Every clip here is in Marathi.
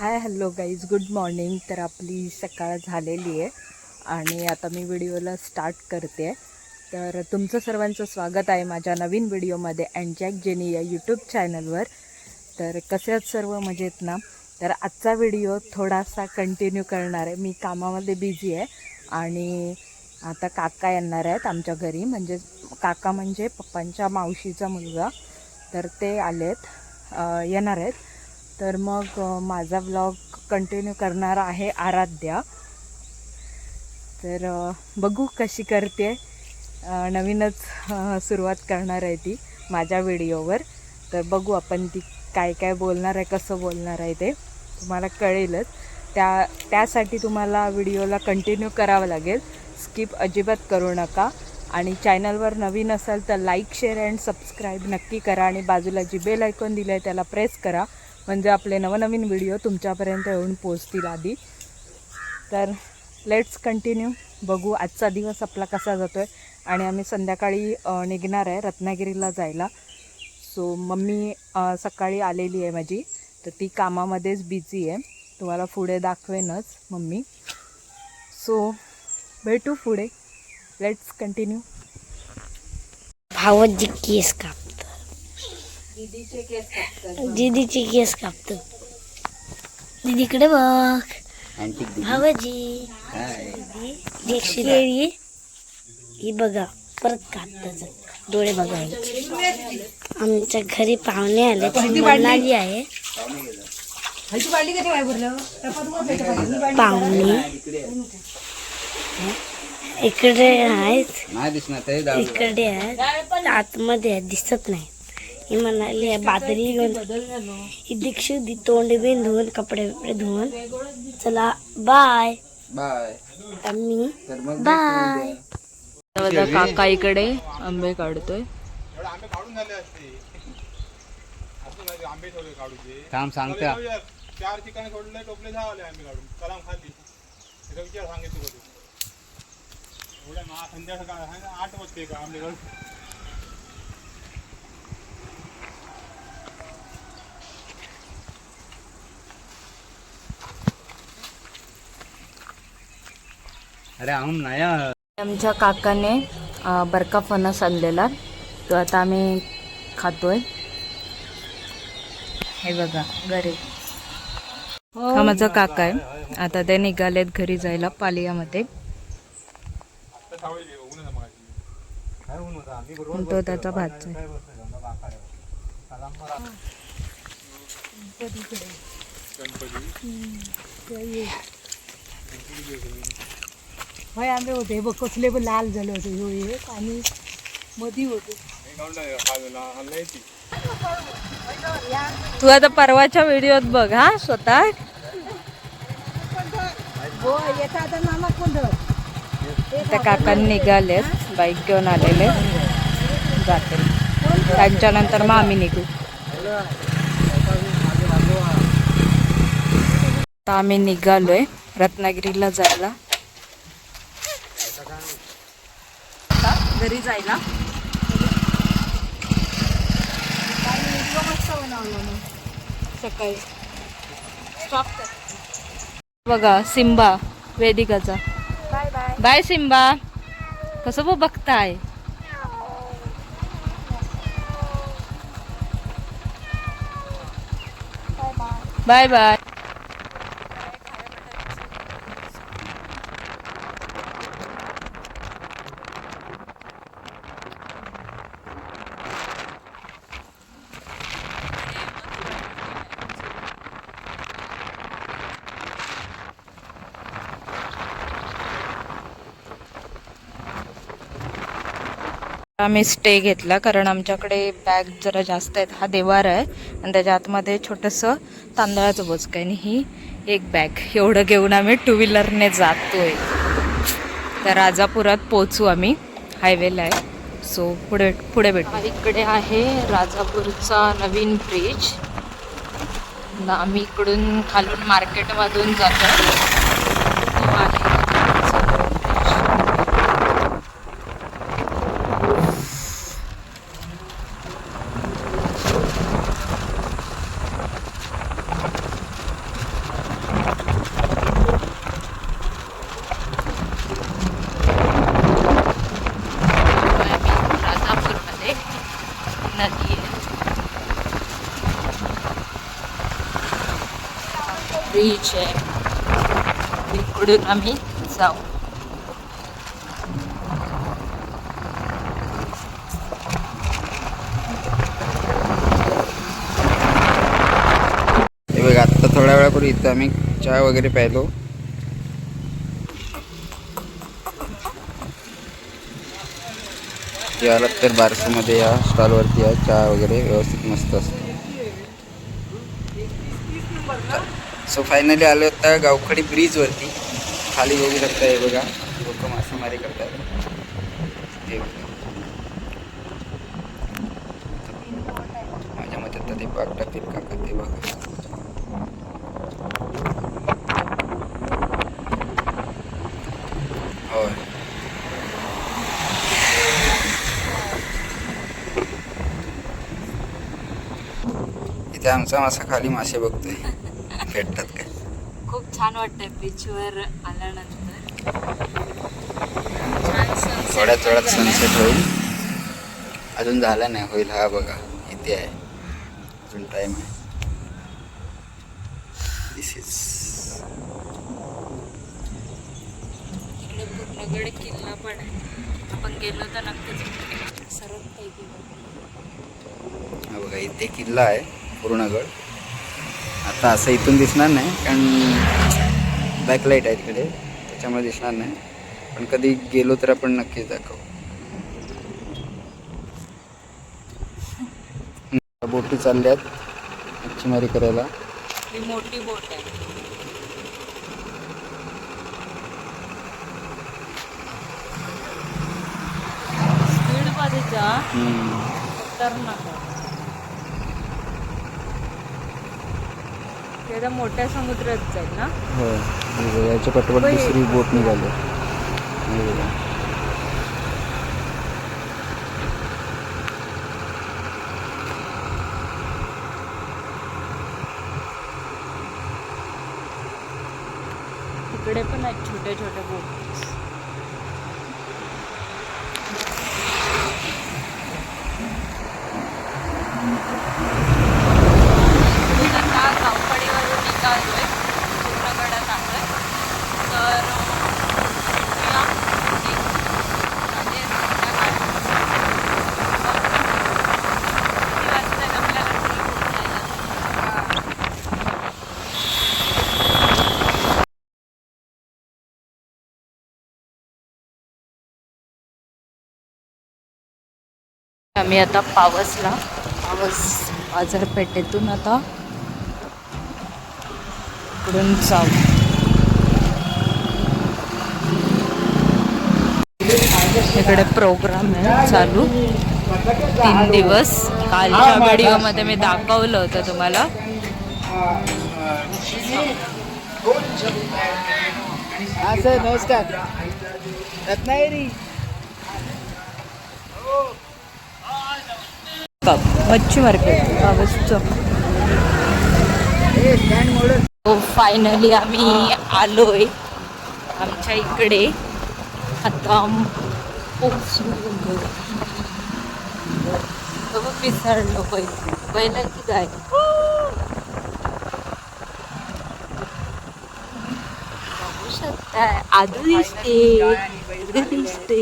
Hi hello guys good morning. तर आपली सकाळ झालेली आहे आणि आता मी व्हिडिओला स्टार्ट करते. तर तुमचं सर्वांचं स्वागत आहे माझ्या नवीन व्हिडिओमध्ये अँजॅक जेनी या यूट्यूब चॅनलवर तर कसे आहेत सर्व? मजेत ना? तर आजचा व्हिडिओ थोडासा कंटिन्यू करणार आहे. मी कामामध्ये बिझी आहे आणि आता काका येणार आहेत आमच्या घरी. म्हणजे काका म्हणजे पप्पांच्या मावशीचा मुलगा. तर ते आलेत. येणार आहेत. तर मग माझा व्लॉग कंटिन्यू करणार आहे आराध्या. तर बघू कशी करते. नवीनच सुरुवात करणार आहे ती माझ्या व्हिडिओवर. तर बघू आपण ती काय काय बोलणार आहे कसं बोलणार आहे ते. तुम्हाला कळेलच. त्या त्यासाठी तुम्हाला व्हिडिओला कंटिन्यू करावं लागेल. स्किप अजिबात करू नका. आणि चॅनलवर नवीन असाल तर लाईक शेअर अँड सबस्क्राईब नक्की करा. आणि बाजूला जी बेल ऐकून दिलं आहे त्याला प्रेस करा. म्हणजे आपले नवनवीन व्हिडिओ तुमच्यापर्यंत येऊन पोचतील आधी. तर लेट्स कंटिन्यू बघू आजचा दिवस आपला कसा जातो आहे आणि आम्ही संध्याकाळी निघणार आहे रत्नागिरीला जायला. सो मम्मी सकाळी आलेली आहे माझी. तर ती कामामध्येच बिझी आहे. तुम्हाला पुढे दाखवेनच मम्मी. सो भेटू पुढे. लेट्स कंटिन्यू भावाची केस का दीदीचे केस कापतो. दीदीकडे बघ. भावाजी. केळी ही बघा परत कापतात डोळे बघायचे आमच्या घरी पाहुणे आले ती मनाली आहे. पाहुणे. इकडे. आहेत. इकडे आहेत. आतमध्ये आहेत दिसत नाही. आहे बादरी ही दीक्षित दी तोंड बिन धुवून कपडे बिपडे धुवून चला बाय बाय आम्ही बाय काका इकडे आंबे काढतोय थांब सांगता चार ठिकाणी सोडले टोपले झाले आम्ही काढून कलाम खाली त्याचा विचार सांगितलं होतं एवढ्या महा सकाळ आहे ना, आठ वाजते का आंबेगड अरे हम नया. आमच्या काकाने बरका फणस आणलेला. तो आता आम्ही खातोय. हे बघा घरी. हा. माझा काका आहे. आता ते निघालेत घरी जायला पालियामध्ये. तो त्याचा भात होय आंबे होते. बघ कसले बघ लाल झाले होते. ह्यो एक आणि मधी होते. तू आता परवाच्या व्हिडिओत बघ हा स्वतः. हो येता आता मामा कोण त्या काकांनी निघालेत बाईक घेऊन आलेले. जाते. त्यांच्यानंतर मग आम्ही निघू. आता आम्ही निघालोय रत्नागिरीला जायला. घरी जायला. सकाळी. बघा सिम्बा वेदिकाचा. बाय सिम्बा कसं बघ बघताय. Bye bye. आम्ही स्टे घेतला कारण आमच्याकडे बॅग जरा जास्त आहेत. हा देवार आहे. आणि त्याच्या आतमध्ये छोटंसं तांदळाचं बोचक आहे. आणि ही एक बॅग एवढं घेऊन आम्ही टू व्हीलरने जातोय. तर राजापुरात पोचू आम्ही. हायवेला आहे. सो पुढे पुढे भेटू. इकडे आहे राजापूरचा नवीन ब्रिज आम्ही इकडून खालून मार्केटमधून जातो तो आहे ब्रिज आहे इकडून आम्ही जाऊ. बघ आत्ता थोड्या वेळापूर्वी इथं आम्ही चहा वगैरे प्यायलो. याला तर बारसूमध्ये या स्टॉलवरती या चहा वगैरे व्यवस्थित मस्त असतो. सो फायनली आलो आता गावखडी ब्रिजवरती खाली बघू शकता हे बघा. लोक मासेमारी करतात. ते बघा. माझ्या मते आता ते पाक टाकतील काका ते बघा. होय. इथे आमचा मासा खाली मासे बघतोय. भेटतात काय? खूप छान वाटतंय बीचवर आल्यानंतर. थोड्याच वेळात. सनसेट होईल. अजून झाला नाही होईल हा बघा. इथे आहे. अजून टाइम आहे. दिस इज इकडे पूर्णगड किल्ला पण आहे. आपण गेलो तर नक्कीच सर्व काही हा बघा इथे किल्ला आहे पूर्णगड. आता असं इथून दिसणार नाही कारण बॅकलाईट आहे तिकडे त्याच्यामुळे दिसणार नाही. पण कधी गेलो तर आपण नक्कीच दाखवू. बोटी चालल्यात मच्छीमारी करायला. मोठी बोट आहे. स्पीडमध्ये जा हम्म. खतरनाक तर मोठ्या समुद्रात जाईल ना हे याच्या पटपट. दुसरी बोट निघाली. तिकडे पण आहेत छोटे छोटे बोट आता गावपाडीवरून निघालोय पूर्णगडात आलोय तर या एक म्हणजे संध्याकाळ. किती वाजता आपल्याला ट्रेन जायला? आम्ही आता पावसला पावस बाजारपेठेतून आता इकडून जाऊ. इकडे प्रोग्राम आहे चालू. तीन दिवस. कालच्या व्हिडिओमध्ये मी दाखवलं होतं तुम्हाला. हा सर नमस्कार. रत्नागिरी. मच्छी मार्केट पावसचं. हो फायनली आम्ही आलोय. आमच्या इकडे. आता विसरलो पहिले पहिलं की काय? बघू शकताय आदू दिसते. दिसते.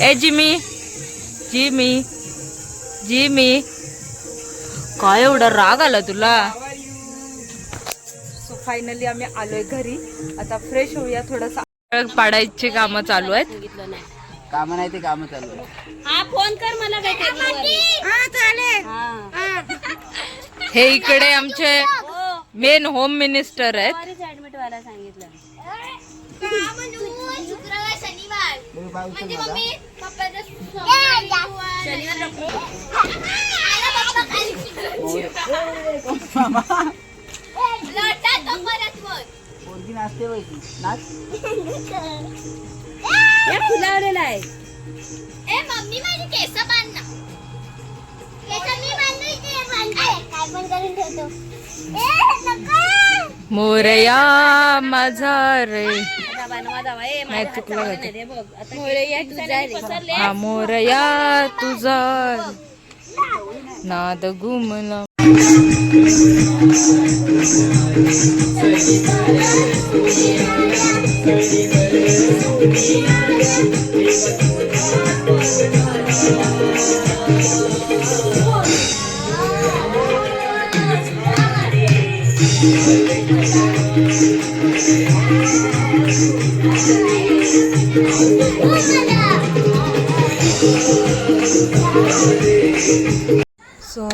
ए जिमी. जिमी. जिमी. काय एवढा राग आला तुला? सो फायनली आम्ही आलोय घरी. आता फ्रेश होऊया थोडस. पाडायची कामं चालू आहेत. कामं नाही ते कामं चालू आहे. हा फोन कर मला काय हे इकडे आमचे मेन होम मिनिस्टर आहेत. ऍडमिट व्हायला सांगितलं म्हणजे मम्मी पप्पाचा लोटा तो परत वर पोरगी नाचते बाई ती. नाच. फुलावलेला आहे. ए मम्मी माझी केस बांध ना केस मी बांधू इथे बांधते काय पण करून ठेवतो. ए नको. मोरया माझा रे नाही चुकलं का ते? रे बघ. आता मोरया तुझा रे हा मोरया तुझा नाद घुमला सो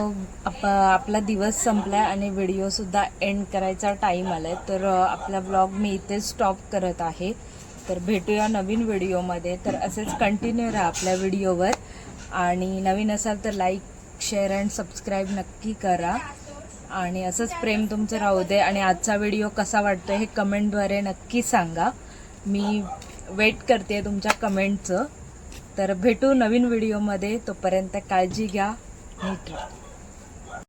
आप आपला दिवस संपलाय आणि व्हिडिओसुद्धा एंड करायचा टाईम आला आहे तर आपला ब्लॉग मी इथे स्टॉप करत आहे. तर भेटूया नवीन व्हिडिओमध्ये तर असेच कंटिन्यू राहा आपल्या व्हिडिओवर आणि नवीन असाल तर लाईक शेअर अँड सबस्क्राईब नक्की करा. आणि असंच प्रेम तुमचं राहू दे. आणि आजचा व्हिडिओ कसा वाटतो हे कमेंटद्वारे नक्की सांगा. मी वेट करते तुमच्या कमेंटचं तर भेटू नवीन व्हिडिओमध्ये तोपर्यंत काळजी घ्या. नीट राहा.